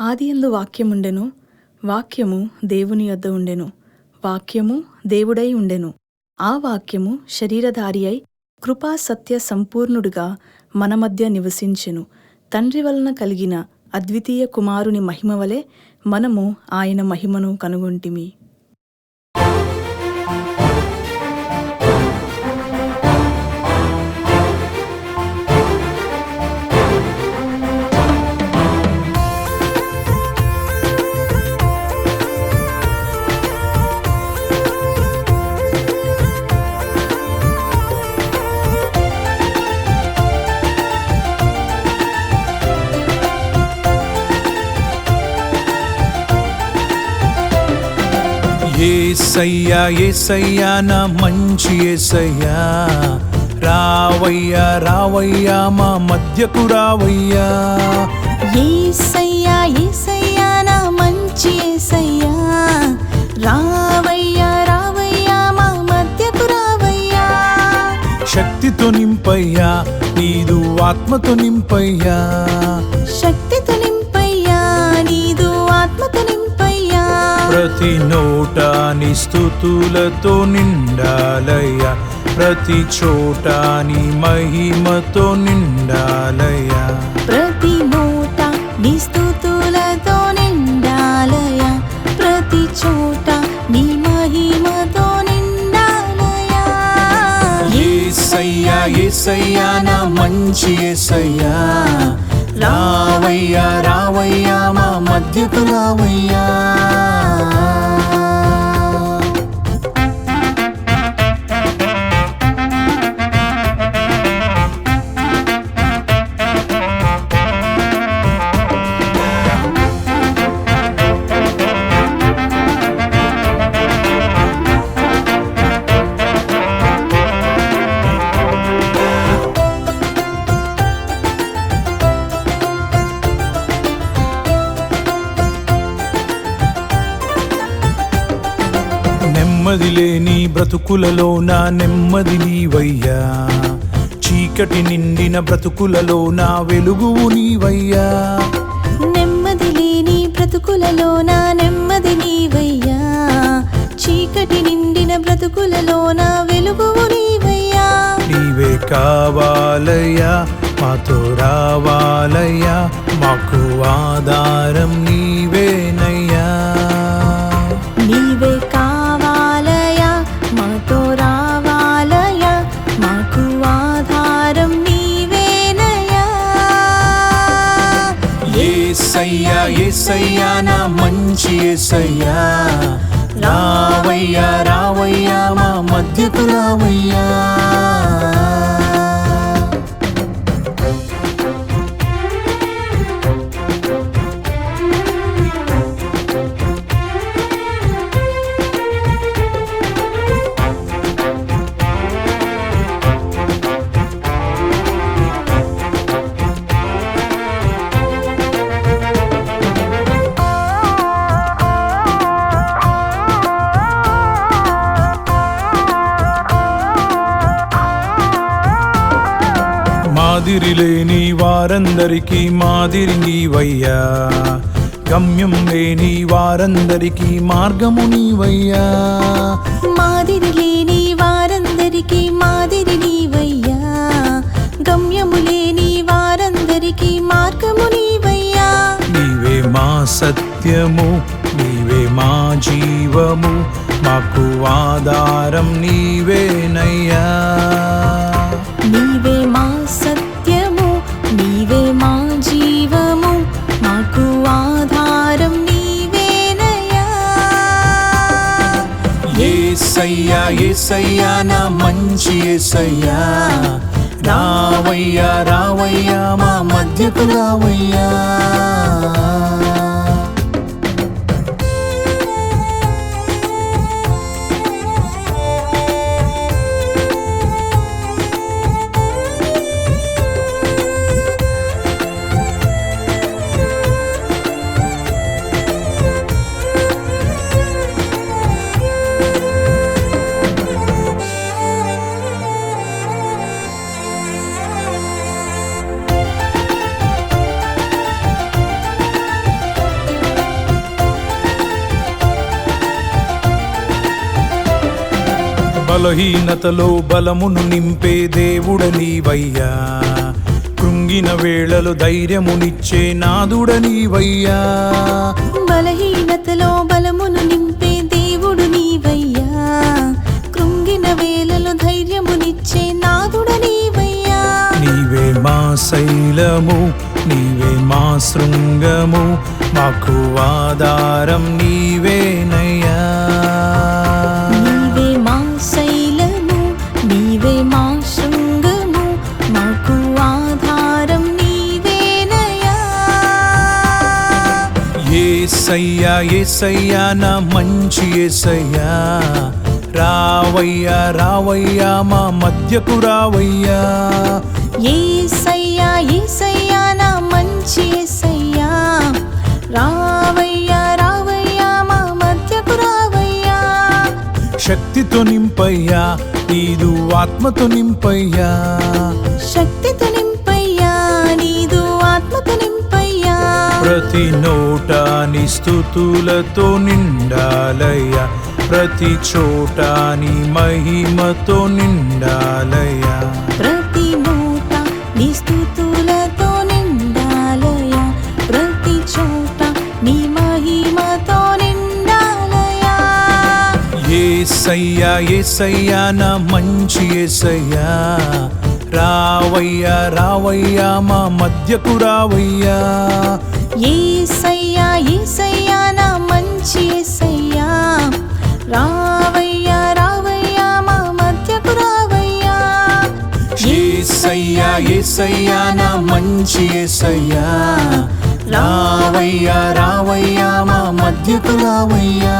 ఆదియందు వాక్యముండెను వాక్యము దేవుని యొద్ద ఉండెను వాక్యము దేవుడై ఉండెను. ఆ వాక్యము శరీరధారి అయి కృపా సత్య సంపూర్ణుడుగా మన మధ్య నివసించెను. తండ్రి వలన కలిగిన అద్వితీయ కుమారుని మహిమ వలె మనము ఆయన మహిమను కనుగొంటిమి. ఏసయ్యా ఏసయ్యా నా మంచి ఏసయ్యా. రావయ్యా రావయ్యా మా మధ్యకు రావయ్యా. ఏసయ్యా ఏసయ్యా నా మంచి ఏసయ్యా. రావయ్యా రావయ్యా మా మధ్యకు రావయ్యా. శక్తితో నింపయ్యా నీదు ఆత్మతో నింపయ్యా. శక్తితో నింపయ్యా ప్రతి నోట నీ స్థుతులతో నిండాలయ్యా. ప్రతి చోట నీ మహిమతో నిండాలయ్యా. ప్రతి నోట నీ స్తుతులతో నిండాలయా ప్రతి చోట నీ మహిమతో నిండాలయా ఏసయ్యా ఏసయ్యా నా మంచి ఏసయ్యా. రావయ్యా రావయ్యా మా మధ్యకు రావయ్యా. నెమ్మది లేని బ్రతుకులలో నా నెమ్మది నీవయ్యా. చీకటి నిండిన బ్రతుకులలో నా వెలుగువు నీవయ్యా. నెమ్మది లేని బ్రతుకులలో నా నెమ్మది నీవయ్యా. చీకటి నిండిన బ్రతుకులలో నా వెలుగువు నీవయ్యా. నీవే కావాలయ్యా మాతో రావాలయ్యా మాకు ఆధారం ఏసయ్యా నా మంచి ఏసయ్యా. రావయ్యా రావయ్యా మా మధ్యకు రావయ్యా. మాదిరి లేని వారందరికీ మాదిరి నీవయ్యా. గమ్యం లేని వారందరికీ మార్గము నీవయ్యా. మాదిరి లేని వారందరికీ మాదిరి నీవయ్యా. గమ్యము లేని వారందరికీ మార్గము నీవయ్యా. నీవే మా సత్యము నీవే మా జీవము మాకు ఆధారం నీవేనయ్యా. నీవే మా ఏసయ్యా ఏసయ్యా నా మంచి ఏసయ్యా. రావయ్యా రావయ్యా మా మధ్యకు రావయ్యా. బలహీనతలో బలమును నింపే దేవుడ నీవయ్యా. కృంగిన వేళలో ధైర్యమునిచ్చే నాదుడ నీవయ్యా. బలహీనతలో బలమును నింపే దేవుడు నీవయ్యా. కృంగిన వేలలో ధైర్యమునిచ్చే నాదుడ నీవయ్యా. నీవే మా శైలము నీవే మా శృంగము మాకు ఆధారం నీవేనయ్యా. ఏసయ్యా ఏసయ్యా నా మంచి ఏసయ్యా. రావయ్యా రావయ్యా మా మధ్యకు రావయ్యా. ఏసయ్యా ఏసయ్యా నా మంచి ఏసయ్యా. రావయ్యా రావయ్యా మా మధ్యకు రావయ్యా. శక్తితో నింపయ్యా నీదు ఆత్మతో నింపయ్యా. శక్తితో ప్రతి నోట నీ స్థుతులతో నిండాలయ్యా. ప్రతి చోట నీ మహిమతో నిండాలయ్యా. ప్రతి నోట నీ స్థుతులతో నిండాలయా ప్రతి చోట నీ మహిమతో నిండాలయా ఏసయ్యా ఏసయ్యా నా మంచి ఏసయ్యా. రావయ్యా రావయ్యా మా మధ్యకు రావయ్యా. ఏసయ్యా నా మంచి ఏసయ్యా. రావయ్యా రావయ్యా మా మధ్యకు రావయ్యా.